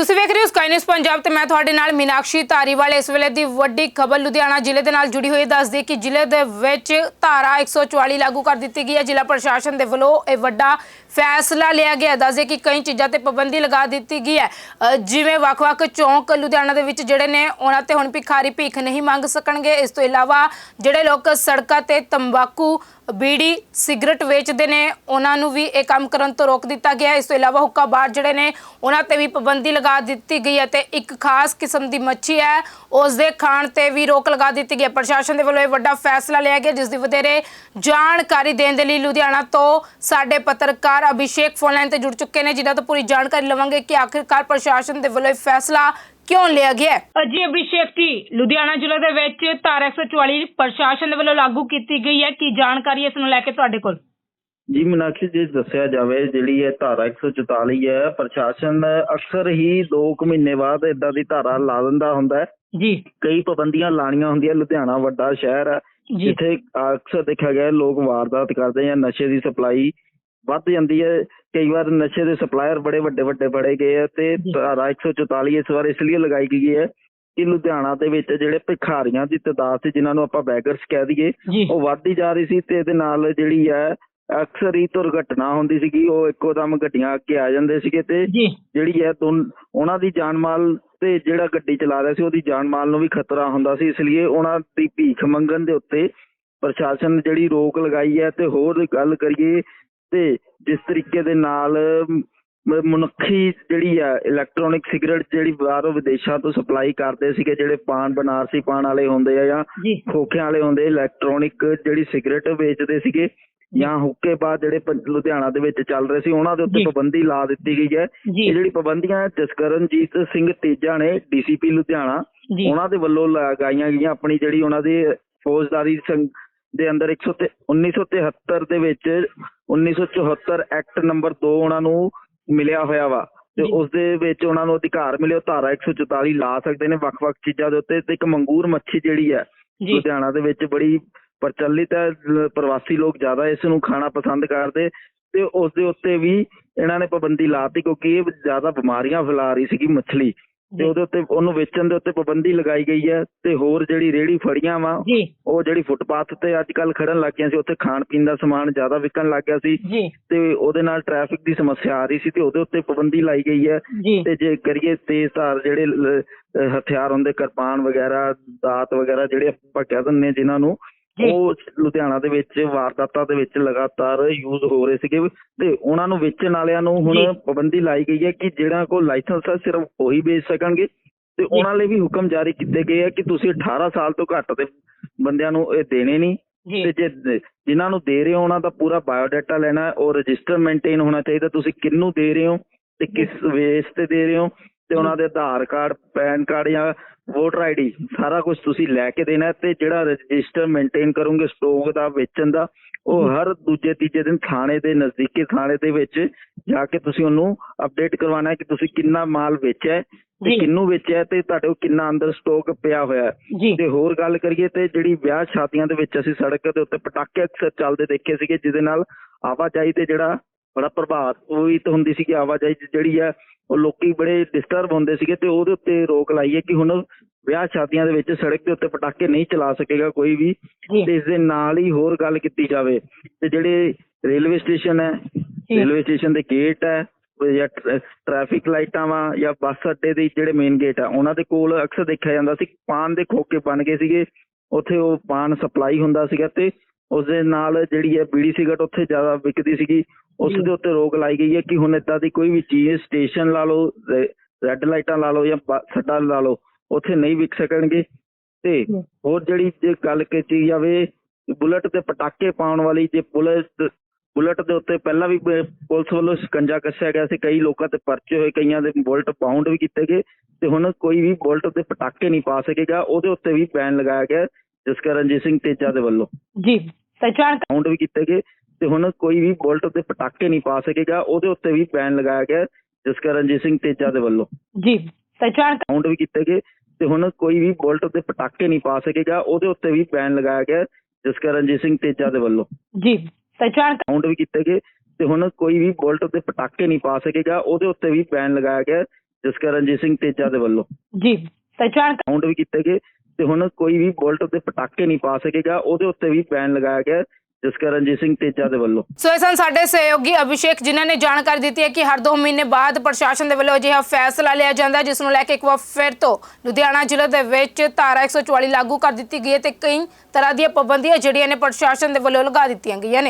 ਤੁਸੀਂ ਵੇਖ ਰਹੇ ਹੋ ਸਕਾਈ ਨਿਊਜ਼ ਪੰਜਾਬ ਤੇ ਮੈਂ ਤੁਹਾਡੇ ਨਾਲ ਮੀਨਾਕਸ਼ੀ ਧਾਰੀਵਾਲ। ਇਸ ਵੇਲੇ ਦੀ ਵੱਡੀ ਖਬਰ ਲੁਧਿਆਣਾ ਜ਼ਿਲ੍ਹੇ ਦੇ ਨਾਲ ਜੁੜੀ ਹੋਈ ਦੱਸਦੀ ਕਿ ਜ਼ਿਲ੍ਹੇ ਦੇ ਵਿੱਚ ਧਾਰਾ 144 ਲਾਗੂ ਕਰ ਦਿੱਤੀ ਗਈ ਹੈ। ਜ਼ਿਲ੍ਹਾ ਪ੍ਰਸ਼ਾਸਨ ਦੇ ਵੱਲੋਂ ਇਹ ਵੱਡਾ ਫੈਸਲਾ ਲਿਆ ਗਿਆ ਦੱਸਦੇ ਕਿ ਕਈ ਚੀਜ਼ਾਂ ਤੇ ਪਾਬੰਦੀ ਲਗਾ ਦਿੱਤੀ ਗਈ ਹੈ। ਜਿਵੇਂ ਵੱਖ-ਵੱਖ ਚੌਂਕ ਲੁਧਿਆਣਾ ਦੇ ਵਿੱਚ ਜਿਹੜੇ ਨੇ, ਉਹਨਾਂ ਤੇ ਹੁਣ ਭਿਖਾਰੀ ਭੀਖ ਨਹੀਂ ਮੰਗ ਸਕਣਗੇ। ਇਸ ਤੋਂ ਇਲਾਵਾ ਜਿਹੜੇ ਲੋਕ ਸੜਕਾਂ ਤੇ ਤੰਬਾਕੂ ਬੀੜੀ ਸਿਗਰਟ ਵੇਚਦੇ ਨੇ, ਉਹਨਾਂ ਨੂੰ ਵੀ ਇਹ ਕੰਮ ਕਰਨ ਤੋਂ ਰੋਕ ਦਿੱਤਾ ਗਿਆ ਇਸ ਤੋਂ ਇਲਾਵਾ ਹੁੱਕਾ ਬਾਰ ਜਿਹੜੇ ਨੇ, ਉਹਨਾਂ ਤੇ ਵੀ ਪਾਬੰਦੀ ਲਗਾ ਦਿੱਤੀ ਗਈ ਹੈ ਤੇ ਇੱਕ ਖਾਸ ਕਿਸਮ ਦੀ ਮੱਛੀ ਹੈ, ਉਸ ਦੇ ਖਾਣ ਤੇ ਵੀ ਰੋਕ ਲਗਾ ਦਿੱਤੀ ਗਈ ਹੈ। ਪ੍ਰਸ਼ਾਸਨ ਦੇ ਵੱਲੋਂ ਇਹ ਵੱਡਾ ਫੈਸਲਾ ਲਿਆ ਗਿਆ, ਜਿਸ ਦੀ ਵਧੇਰੇ ਜਾਣਕਾਰੀ ਦੇਣ ਦੇ ਲਈ ਲੁਧਿਆਣਾ ਤੋਂ ਸਾਡੇ ਪੱਤਰਕਾਰ ਅਭਿਸ਼ੇਕ ਫੋਨਲਾਈਨ ਤੇ ਜੁੜ ਚੁੱਕੇ ਨੇ। ਜਿਨ੍ਹਾਂ ਤੋਂ ਪੂਰੀ ਜਾਣਕਾਰੀ ਲਵਾਂਗੇ ਕਿ ਆਖਿਰਕਾਰ ਪ੍ਰਸ਼ਾਸਨ ਦੇ ਵੱਲੋਂ ਇਹ ਫੈਸਲਾ ਕਿਉਂ ਲਿਆ ਗਿਆ? ਹੈ ਜੀ ਅਭਿਸ਼ੇਕ ਜੀ ਲੁਧਿਆਣਾ ਜ਼ਿਲ੍ਹੇ ਦੇ ਵਿੱਚ ਧਾਰਾ 144 ਪ੍ਰਸ਼ਾਸਨ ਦੇ ਵੱਲੋਂ ਲਾਗੂ ਕੀਤੀ ਗਈ ਹੈ। ਕੀ ਜਾਣਕਾਰੀ ਇਸ ਨੂੰ ਲੈ ਕੇ ਤੁਹਾਡੇ ਕੋਲ? ਜੀ ਮੀਨਾਕਸ਼ੀ ਜੀ ਦੱਸਿਆ ਜਾਵੇ ਜਿਹੜੀ ਇਹ ਧਾਰਾ 144 ਹੈ ਪ੍ਰਸ਼ਾਸਨ ਅਕਸਰ ਹੀ 2 ਕੁ ਮਹੀਨੇ ਬਾਅਦ ਇਦਾਂ ਦੀ ਧਾਰਾ ਲਾ ਦਿੰਦਾ ਹੁੰਦਾ ਹੈ। ਜੀ। ਕਈ ਪਾਬੰਦੀਆਂ ਲਾਣੀਆਂ ਹੁੰਦੀਆਂ ਲੁਧਿਆਣਾ ਵੱਡਾ ਸ਼ਹਿਰ ਹੈ ਜੀ। ਜਿੱਥੇ ਅਕਸਰ ਦੇਖਿਆ ਗਿਆ ਹੈ ਲੋਕ ਵਾਰਦਾਤ ਕਰਦੇ ਜਾਂ ਨਸ਼ੇ ਦੀ ਸਪਲਾਈ ਵੱਧ ਜਾਂਦੀ ਹੈ। ਕਈ ਵਾਰ ਨਸ਼ੇ ਦੇ ਸਪਲਾਇਰ ਬੜੇ ਵੱਡੇ ਵੱਡੇ ਫੜੇ ਗਏ ਆ ਤੇ। ਧਾਰਾ 144 ਇਸ ਵਾਰ ਇਸ ਲਈ ਲਗਾਈ ਗਈ ਹੈ ਕਿ ਲੁਧਿਆਣਾ ਦੇ ਵਿੱਚ ਜਿਹੜੇ ਭਿਖਾਰੀਆਂ ਦੀ ਤਦਾਦ ਸੀ ਜਿਨ੍ਹਾਂ ਨੂੰ ਆਪਾਂ ਬੈਗਰਸ ਕਹਿ ਦਈਏ ਉਹ ਵੱਧਦੀ ਜਾ ਰਹੀ ਸੀ ਤੇ ਇਹਦੇ ਨਾਲ ਜਿਹੜੀ ਹੈ ਅਕਸਰ ਹੀ ਦੁਰਘਟਨਾ ਹੁੰਦੀ ਸੀਗੀ ਉਹ ਇੱਕੋ ਦਮ ਗੱਡੀਆਂ ਅੱਗੇ ਆ ਜਾਂਦੇ ਸੀਗੇ ਤੇ ਜਿਹੜੀ ਹੈ ਉਹਨਾਂ ਦੀ ਜਾਨ ਮਾਲ ਤੇ ਜਿਹੜਾ ਗੱਡੀ ਚਲਾ ਰਿਹਾ ਸੀ ਉਹਦੀ ਜਾਨ ਮਾਲ ਨੂੰ ਵੀ ਖਤਰਾ ਹੁੰਦਾ ਸੀ ਇਸ ਲਈ ਉਹਨਾਂ ਦੀ ਭੀਖ ਮੰਗਣ ਦੇ ਉੱਤੇ ਪ੍ਰਸ਼ਾਸਨ ਨੇ ਜਿਹੜੀ ਰੋਕ ਲਗਾਈ ਹੈ ਤੇ ਹੋਰ ਗੱਲ ਕਰੀਏ ਤੇ ਜਿਸ ਤਰੀਕੇ ਦੇ ਨਾਲ ਮਨੁੱਖੀ ਜਿਹੜੀ ਆ ਇਲੈਕਟ੍ਰੋਨਿਕ ਸਿਗਰਟ ਜਿਹੜੀ ਬਾਹਰੋਂ ਵਿਦੇਸ਼ਾਂ ਤੋਂ ਸਪਲਾਈ ਕਰਦੇ ਸੀਗੇ ਜਿਹੜੇ ਪਾਨ ਬਨਾਰਸੀ ਪਾਨ ਵਾਲੇ ਹੁੰਦੇ ਆ ਜਾਂ ਖੋਖਿਆਂ ਵਾਲੇ ਹੁੰਦੇ ਇਲੈਕਟ੍ਰੋਨਿਕ ਜਿਹੜੀ ਸਿਗਰਟ ਵੇਚਦੇ ਸੀਗੇ ਜਾਂ ਹੁੱਕੇ ਬਾਅਦ ਜਿਹੜੇ ਲੁਧਿਆਣਾ ਦੇ ਵਿੱਚ ਚੱਲ ਰਹੇ ਸੀ ਉਹਨਾਂ ਦੇ ਉੱਤੇ। ਪਾਬੰਦੀ ਲਾ ਦਿੱਤੀ ਗਈ ਹੈ। ਇਹ ਜਿਹੜੀ ਪਾਬੰਦੀਆਂ ਜਸਕਰਨਜੀਤ ਸਿੰਘ ਤੇਜਾ ਨੇ ਡੀਸੀਪੀ ਲੁਧਿਆਣਾ ਉਹਨਾਂ ਦੇ ਵੱਲੋਂ ਲਗਾਈਆਂ ਗਈਆਂ ਆਪਣੀ ਜਿਹੜੀ ਉਹਨਾਂ ਦੀ ਫੌਜਦਾਰੀ ਦੇ ਅੰਦਰ 100 ਤੇ 1973 ਦੇ ਵਿੱਚ 1974 ਐਕਟ ਨੰਬਰ 2 ਉਹਨਾਂ ਨੂੰ ਮਿਲਿਆ ਹੋਇਆ ਵਾ। ਤੇ। ਉਸ ਦੇ ਵਿੱਚ ਉਹਨਾਂ ਨੂੰ ਅਧਿਕਾਰ ਮਿਲੇ ਉਹ ਧਾਰਾ 144 ਲਾ ਸਕਦੇ ਨੇ ਵੱਖ-ਵੱਖ ਚੀਜ਼ਾਂ ਦੇ ਉੱਤੇ। ਤੇ ਇੱਕ ਮੰਗੂਰ ਮੱਛੀ ਜਿਹੜੀ ਹੈ ਲੁਧਿਆਣਾ ਦੇ ਵਿੱਚ ਬੜੀ ਪ੍ਰਚਲਿਤ ਹੈ ਪ੍ਰਵਾਸੀ ਲੋਕ ਜ਼ਿਆਦਾ ਇਸ ਨੂੰ ਖਾਣਾ ਪਸੰਦ ਕਰਦੇ। ਤੇ ਉਸ ਦੇ ਉੱਤੇ ਵੀ ਇਹਨਾਂ ਨੇ ਪਾਬੰਦੀ ਲਾਤੀ ਕਿਉਂਕਿ ਇਹ ਜ਼ਿਆਦਾ ਬਿਮਾਰੀਆਂ ਫੈਲਾ ਰਹੀ ਸੀਗੀ ਮੱਛਲੀ। ਤੇ। ਉਹਦੇ ਉੱਤੇ ਉਹਨੂੰ ਵੇਚਣ ਦੇ ਉੱਤੇ ਪਾਬੰਦੀ ਲਗਾਈ ਗਈ ਹੈ ਤੇ ਹੋਰ ਜਿਹੜੀ ਰੇੜੀ ਫੜੀਆਂ ਵਾ ਜੀ ਉਹ ਜਿਹੜੀ ਫੁੱਟਪਾਥ ਤੇ ਅੱਜ ਕੱਲ ਖੜਨ ਲੱਗ ਗਈਆਂ ਸੀ ਉੱਥੇ ਖਾਣ ਪੀਣ ਦਾ ਸਮਾਨ ਜ਼ਿਆਦਾ ਵਿਕਣ ਲੱਗ ਗਿਆ ਸੀ ਜੀ ਤੇ ਉਹਦੇ ਨਾਲ ਟ੍ਰੈਫਿਕ ਦੀ ਸਮੱਸਿਆ ਆ ਰਹੀ ਸੀ ਤੇ ਉਹਦੇ ਉੱਤੇ ਪਾਬੰਦੀ ਲਾਈ ਗਈ ਹੈ ਜੀ ਤੇ ਜੇ ਕਰੀਏ ਤੇਜ਼ ਧਾਰ ਜਿਹੜੇ ਲ- ਅਹ ਹਥਿਆਰ ਹੁੰਦੇ ਕਿਰਪਾਨ ਵਗੈਰਾ ਦਾਤ ਵਗੈਰਾ ਜਿਹੜੇ ਆਪਾਂ ਕਹਿ ਦਿੰਦੇ ਹਾਂ ਜਿਨ੍ਹਾਂ ਨੂੰ। ਉਹ ਲੁਧਿਆਣਾ ਦੇ ਵਿੱਚ ਵਾਰਦਾਤਾਂ ਦੇ ਵਿੱਚ ਲਗਾਤਾਰ ਯੂਜ਼ ਹੋ ਰਹੇ ਸੀਗੇ। ਤੇ ਉਹਨਾਂ ਨੂੰ ਵੇਚਣ ਵਾਲਿਆਂ ਨੂੰ ਹੁਣ। ਪਾਬੰਦੀ ਲਾਈ ਗਈ ਹੈ ਕਿ ਜਿਹੜਾ ਕੋਲ ਲਾਇਸੈਂਸ ਹੈ ਸਿਰਫ ਉਹੀ ਵੇਚ ਸਕਣਗੇ। ਤੇ ਉਹਨਾਂ ਲਈ ਵੀ ਹੁਕਮ ਜਾਰੀ ਕੀਤੇ ਗਏ ਆ ਕਿ ਤੁਸੀਂ 18 ਸਾਲ ਤੋਂ ਘੱਟ ਦੇ ਬੰਦਿਆਂ ਨੂੰ ਇਹ ਦੇਣੇ ਨਹੀਂ। ਤੇ ਜੇ ਜਿਨ੍ਹਾਂ ਨੂੰ ਦੇ ਰਹੇ ਹੋ ਉਹਨਾਂ ਦਾ ਪੂਰਾ ਬਾਇਓਡਾਟਾ ਲੈਣਾ ਹੈ ਔਰ ਰਜਿਸਟਰ ਮੇਨਟੇਨ ਹੋਣਾ ਚਾਹੀਦਾ। ਤੁਸੀਂ ਕਿਹਨੂੰ ਦੇ ਰਹੇ ਹੋ ਤੇ ਕਿਸ ਵੇਸ ਤੇ ਦੇ ਰਹੇ ਹੋ? ਤੇ ਉਹਨਾਂ ਦੇ ਆਧਾਰ ਕਾਰਡ ਪੈਨ ਕਾਰਡ ਜਾਂ ਵੋਟਰ ਆਈਡੀ ਸਾਰਾ ਕੁਝ ਤੁਸੀਂ ਲੈ ਕੇ ਦੇਣਾ ਤੇ ਜਿਹੜਾ ਰਜਿਸਟਰ ਮੇਨਟੇਨ ਕਰੋਗੇ ਸਟੋਕ ਦਾ ਵੇਚਣ ਦਾ ਉਹ ਹਰ ਦੂਜੇ ਤੀਜੇ ਦਿਨ ਥਾਣੇ ਦੇ ਨਜ਼ਦੀਕੀ ਥਾਣੇ ਦੇ ਵਿੱਚ ਜਾ ਕੇ ਤੁਸੀਂ ਉਹਨੂੰ ਅਪਡੇਟ ਕਰਵਾਉਣਾ ਹੈ ਕਿ ਤੁਸੀਂ ਕਿੰਨਾ ਮਾਲ ਵੇਚਿਆ ਹੈ ਤੇ। ਕਿੰਨੂੰ ਵੇਚਿਆ ਤੇ ਤੁਹਾਡੇ ਕੋਲ ਕਿੰਨਾ ਅੰਦਰ ਸਟੋਕ ਪਿਆ ਹੋਇਆ ਤੇ ਹੋਰ ਗੱਲ ਕਰੀਏ ਤੇ ਜਿਹੜੀ ਵਿਆਹ ਸ਼ਾਦੀਆਂ ਦੇ ਵਿੱਚ ਅਸੀਂ ਸੜਕ ਦੇ ਉੱਤੇ ਪਟਾਕੇ ਅਕਸਰ ਚੱਲਦੇ ਦੇਖੇ ਸੀਗੇ ਜਿਹਦੇ ਨਾਲ ਆਵਾਜਾਈ ਤੇ ਜਿਹੜਾ ਬੜਾ ਪ੍ਰਭਾਵਿਤ ਹੁੰਦੀ ਸੀ ਕਿ ਆਵਾਜਾਈ ਜਿਹੜੀ ਹੈ ਉਹ ਲੋਕੀ ਬੜੇ ਡਿਸਟਰਬ ਹੁੰਦੇ ਸੀਗੇ ਤੇ ਉਹਦੇ ਉੱਤੇ ਰੋਕ ਲਾਈ ਹੈ ਕਿ ਹੁਣ ਵਿਆਹ ਸ਼ਾਦੀਆਂ ਦੇ ਵਿੱਚ ਸੜਕ ਦੇ ਉੱਤੇ ਪਟਾਕੇ ਨਹੀਂ ਚਲਾ ਸਕੇਗਾ ਕੋਈ ਵੀ ਤੇ ਇਸ ਦੇ ਨਾਲ ਹੀ ਹੋਰ ਗੱਲ ਕੀਤੀ ਜਾਵੇ ਤੇ ਜਿਹੜੇ ਰੇਲਵੇ ਸਟੇਸ਼ਨ ਹੈ ਰੇਲਵੇ ਸਟੇਸ਼ਨ ਦੇ ਗੇਟ ਹੈ ਜਾਂ ਟ੍ਰੈਫਿਕ ਲਾਈਟਾਂ ਵਾ ਜਾਂ ਬੱਸ ਅੱਡੇ ਦੇ ਜਿਹੜੇ ਮੇਨ ਗੇਟ ਆ ਉਹਨਾਂ ਦੇ ਕੋਲ ਅਕਸਰ ਦੇਖਿਆ ਜਾਂਦਾ ਸੀ ਪਾਨ ਦੇ ਖੋਕੇ ਬਣ ਗਏ ਸੀਗੇ ਉੱਥੇ ਉਹ ਪਾਨ ਸਪਲਾਈ ਹੁੰਦਾ ਸੀਗਾ ਤੇ ਉਸ ਦੇ ਨਾਲ ਜਿਹੜੀ ਹੈ ਬੀੜੀ ਸਿਗਰਟ ਉੱਥੇ ਜ਼ਿਆਦਾ ਵਿਕਦੀ ਸੀਗੀ ਉਸ। ਦੇ ਉੱਤੇ ਰੋਕ ਲਾਈ ਗਈ ਹੈ ਕਿ ਹੁਣ ਏਦਾਂ ਦੀ ਕੋਈ ਵੀ ਚੀਜ਼ ਸਟੇਸ਼ਨ ਲਾ ਲਓ ਰੈੱਡ ਲਾਈਟਾਂ ਲਾ ਲਓ ਜਾਂ ਸੱਡਾ ਲਾ ਲਓ ਉੱਥੇ ਨਹੀਂ ਵਿਕ ਸਕਣਗੇ ਤੇ। ਹੋਰ ਜਿਹੜੀ ਜੇ ਗੱਲ ਕੀਤੀ ਜਾਵੇ ਬੁਲਟ ਤੇ ਪਟਾਕੇ ਪਾਉਣ ਵਾਲੀ ਜੇ ਪੁਲਿਸ ਬੁਲਟ ਦੇ ਉੱਤੇ ਪਹਿਲਾਂ ਵੀ ਪੁਲਿਸ ਵੱਲੋਂ ਸ਼ਿਕੰਜਾ ਕੱਸਿਆ ਗਿਆ ਸੀ ਕਈ ਲੋਕਾਂ ਤੇ ਪਰਚੇ ਹੋਏ ਕਈਆਂ ਦੇ ਬੁਲਟ ਪਾਉਂਡ ਵੀ ਕੀਤੇ ਗਏ ਤੇ ਹੁਣ ਕੋਈ ਵੀ ਬੁਲਟ ਤੇ ਪਟਾਕੇ ਨਹੀਂ ਪਾ ਸਕੇਗਾ ਉਹਦੇ ਉੱਤੇ ਵੀ ਬੈਨ ਲਗਾਇਆ ਗਿਆ ਜਿਸ ਕਰਨ ਰਣਜੀਤ ਸਿੰਘ ਤੇਜਾ ਦੇ ਵੱਲੋਂ ਜੀ ਜਾਣ ਪਾਉਂਡ ਵੀ ਕੀਤੇ ਗਏ ਤੇ ਹੁਣ ਕੋਈ ਵੀ ਬੁਲਟ ਤੇ ਪਟਾਕੇ ਨਹੀਂ ਪਾ ਸਕੇਗਾ ਉਹਦੇ ਉੱਤੇ ਵੀ ਬੈਨ ਲਗਾਇਆ ਗਿਆ ਜਿਸ ਕਰਨ ਰਣਜੀਤ ਸਿੰਘ ਤੇਜਾ ਦੇ ਵੱਲੋਂ। ਜੀ ਤਾਂ ਜਾਣ ਪਾਉਂਡ ਵੀ ਕੀਤੇ ਗਏ ਤੇ ਹੁਣ ਕੋਈ ਵੀ ਬੁਲਟ ਤੇ ਪਟਾਕੇ ਨਹੀਂ ਪਾ ਸਕੇਗਾ ਉਹਦੇ ਉੱਤੇ ਵੀ ਬੈਨ ਲਗਾਇਆ ਗਿਆ ਜਿਸ ਕਰਨ ਰਣਜੀਤ ਸਿੰਘ ਤੇਜਾ ਦੇ ਵੱਲੋਂ। ਜੀ ਤਾਂ ਜਾਣ ਪਾਉਂਡ ਵੀ ਕੀਤੇ ਗਏ ਤੇ ਹੁਣ ਕੋਈ ਵੀ ਬੁਲਟ ਤੇ ਪਟਾਕੇ ਨਹੀਂ ਪਾ ਸਕੇਗਾ ਉਹਦੇ ਉੱਤੇ ਵੀ ਬੈਨ ਲਗਾਇਆ ਗਿਆ ਜਸਕਰ ਰਣਜੀਤ ਸਿੰਘ ਤੇਜਾ ਦੇ ਵੱਲੋਂ। ਜੀ ਤਾਂ ਜਾਣ ਕਾਊਂਟ ਵੀ ਕੀਤੇ ਗਏ ਤੇ ਹੁਣ ਕੋਈ ਵੀ ਬੁਲਟ ਉੱਤੇ ਪਟਾਕੇ ਨਹੀਂ ਪਾ ਸਕੇਗਾ ਉਹਦੇ ਉੱਤੇ ਵੀ ਬੈਨ ਲਗਾਇਆ ਗਿਆ ਜਸਕਰ ਰਣਜੀਤ ਸਿੰਘ ਤੇਜਾ ਦੇ ਵੱਲੋਂ। ਸੋ ਇਹ ਸਨ ਸਾਡੇ ਸਹਿਯੋਗੀ ਅਭਿਸ਼ੇਕ ਜਿਨ੍ਹਾਂ ਨੇ ਜਾਣਕਾਰੀ ਦਿੱਤੀ ਹੈ ਕਿ ਹਰ 2 ਮਹੀਨੇ ਬਾਅਦ ਪ੍ਰਸ਼ਾਸਨ ਦੇ ਵੱਲੋਂ ਅਜਿਹਾ ਫੈਸਲਾ ਲਿਆ ਜਾਂਦਾ ਜਿਸ ਨੂੰ ਲੈ ਕੇ ਇੱਕ ਵਾਰ ਫਿਰ ਤੋਂ ਲੁਧਿਆਣਾ ਜ਼ਿਲ੍ਹੇ ਦੇ ਵਿੱਚ ਧਾਰਾ 144 ਲਾਗੂ ਕਰ ਦਿੱਤੀ ਗਈ ਹੈ ਤੇ ਕਈ ਤਰ੍ਹਾਂ ਦੀਆਂ ਪਾਬੰਦੀਆਂ ਜਿਹੜੀਆਂ ਨੇ ਪ੍ਰਸ਼ਾਸਨ ਦੇ ਵੱਲੋਂ ਲਗਾ ਦਿੱਤੀਆਂ ਗਈਆਂ ਨੇ।